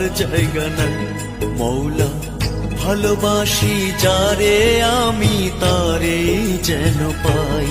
রাখার জায়গা নাই। মৌলা ভালোবাসি যারে আমি তারে যেন পাই।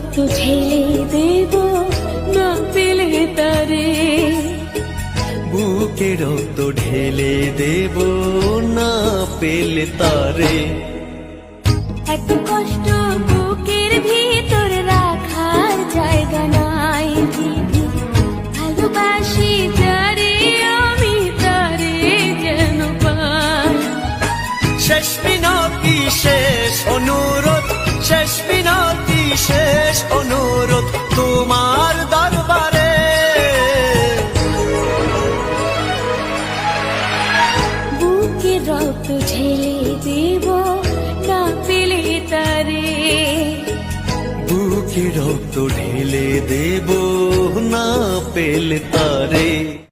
কত ছেলে দেব না পেলে তারে বুকে রক্ত ঢেলে দেব না পেলে তারে। এত কষ্ট বুকের ভিতর রাখার জায়গা নাই ভালোবাসি যারে আমি তারে যেন শেষ মিনতি শেষ অনুরোধ শেষ শেষ অনুরোধ তোমার দরবারে। বুকে রক্ত ঢেলে দেব না পেলে তারে। বুকে রক্ত ঢেলে দেব না পেলে তারে।